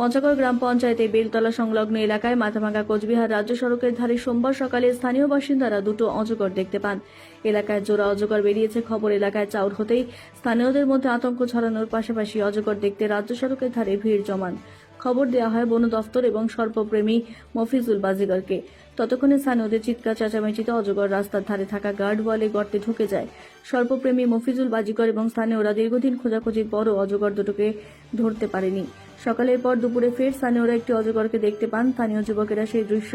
পঞ্চাগড় গ্রাম পঞ্চায়েতে বেলতলা সংলগ্ন এলাকায় মাথাভাঙ্গা কোচবিহার রাজ্য সড়কের ধারে সোমবার সকালে স্থানীয় বাসিন্দারা দুটো অজগর দেখতে পান। এলাকায় জোড়া অজগর বেরিয়েছে, খবর এলাকায় চাউর হতেই স্থানীয়দের মধ্যে আতঙ্ক ছড়ানোর পাশাপাশি অজগর দেখতে রাজ্য সড়কের ধারে ভিড় জমান। খবর দেওয়া হয় বন দফতর এবং সর্পপ্রেমী মফিজুল বাজিগরকে। ততক্ষণে স্থানীয়দের চিৎকার, চেঁচামেচিতে অজগর রাস্তার ধারে থাকা গার্ড ওয়ালে গর্তে ঢুকে যায়। সর্পপ্রেমী মফিজুল বাজিকর এবং স্থানীয়রা দীর্ঘদিন খোঁজাখুঁজির পরও অজগর দুটোকে ধরতে পারেনি। সকালের পর দুপুরে ফের স্থানীয়রা একটি অজগরকে দেখতে পান। স্থানীয় যুবকেরা সেই দৃশ্য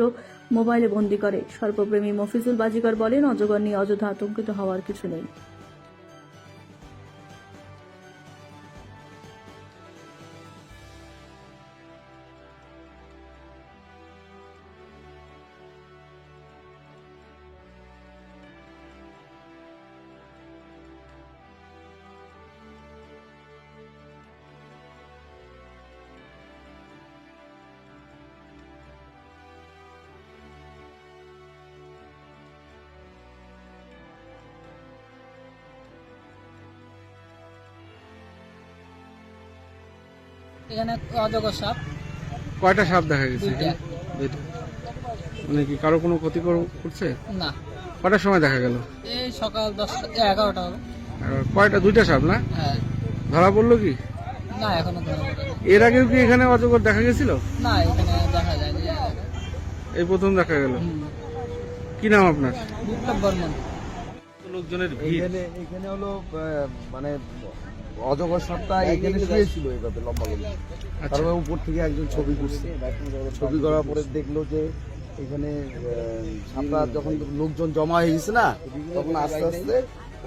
মোবাইলে বন্দি করে। সর্বপ্রেমী মফিজুল বাজিকর বলেন, অজগর নিয়ে অযথা আতঙ্কিত হওয়ার কিছু নেই। এখানে অজগর সাপ। কয়টা সাপ দেখা গেছে? দুইটা। মানে কি কারও কোনো ক্ষতি করছে? না। কটার সময় দেখা গেল? এই সকাল দশটা এগারোটা আর কয়টা? দুইটা সাপ না? হ্যাঁ। ধরা পড়ল কি? না এখনও ধরা এর আগেও কি এখানে অজগর দেখা গেছিল? না এখানে দেখা যায়নি। এই প্রথম দেখা গেল। কি নাম আপনার? বিপ্লব বর্মন। লোকজনের ভিড়। এখানে এখানে হলো মানে অজগর সাপটা এখানে শুয়েছিল এইভাবে লম্বা লম্বা আচ্ছা। তারপরে উপর থেকে একজন ছবি করছে ছবি করার পরে দেখল যে এখানে সাপটা যখন লোকজন জমা হয়ে গেছে না তখন আস্তে আস্তে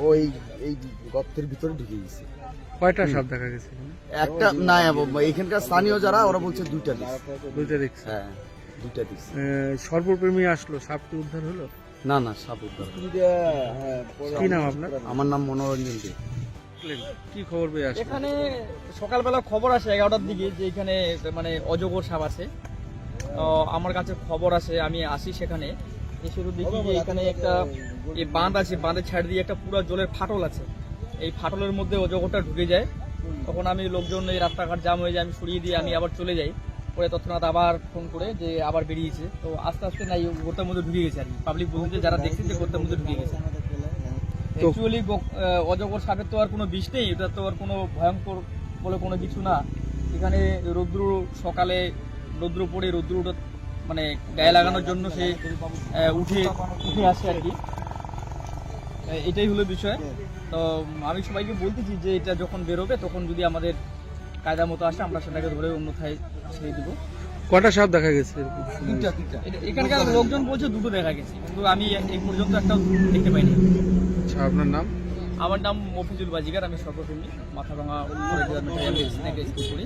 ওই এই গর্তের ভিতরে ঢুকে গেছে। কয়টা সাপ দেখা গেছে একটা না এখানকার স্থানীয় যারা ওরা বলছে দুইটা দুইটা দেখছি হ্যাঁ দুইটা আহ, সর্বপ্রেমী আসলো সাপটি উদ্ধার হলো? না না সাপ কি নাম আপনার? আমার নাম মনোরঞ্জন দে। কি খবর পেয়ে আসলো? এখানে সকালবেলা খবর আসে এগারোটার দিকে যে এখানে মানে অজগর সাপ আছে। আমার কাছে খবর আসে আমি আসি সেখানে। এসে তো দেখি যে এখানে একটা এই বাঁধ আছে বাঁধের ছাড় দিয়ে একটা পুরো জলের ফাটল আছে। এই ফাটলের মধ্যে অজগরটা ঢুকে যায়। তখন আমি লোকজন এই রাস্তাঘাট জাম হয়ে যায় আমি সরিয়ে দিয়ে আমি আবার চলে যাই। পরে তৎক্ষণাৎ আবার ফোন করে যে আবার বেরিয়েছে। তো আস্তে আস্তে নাই গোটার মধ্যে ঢুকে গেছে আর কি। পাবলিক বলছে যে যারা দেখছে যে গোটার মধ্যে ঢুকে গেছে। অ্যাকচুয়ালি অজগর সাপের তো আর কোনো বিষ নেই এটা তো আর কোনো ভয়ঙ্কর বলে কোনো কিছু না। এখানে রৌদ্র সকালে রৌদ্র পড়ে রৌদ্র মানে গায়ে লাগানোর জন্য সে উঠে উঠে আসে আর কি। এটাই হলো বিষয়। তো আমি সবাইকে বলতেছি যে এটা যখন বেরোবে তখন যদি আমাদের কায়দা মতো আসে আমরা সেটাকে ধরে অন্যথায় ছেড়ে দিব। কটা সাপ দেখা গেছে এখানকার লোকজন বলছে দুটো দেখা গেছে কিন্তু আমি এই পর্যন্ত একটা দেখতে পাইনি। আচ্ছা আপনার নাম? আমার নাম মফিজুল বাজিকার আমি সর্বপ্রেমী মাথা ভাঙা স্কুল করি।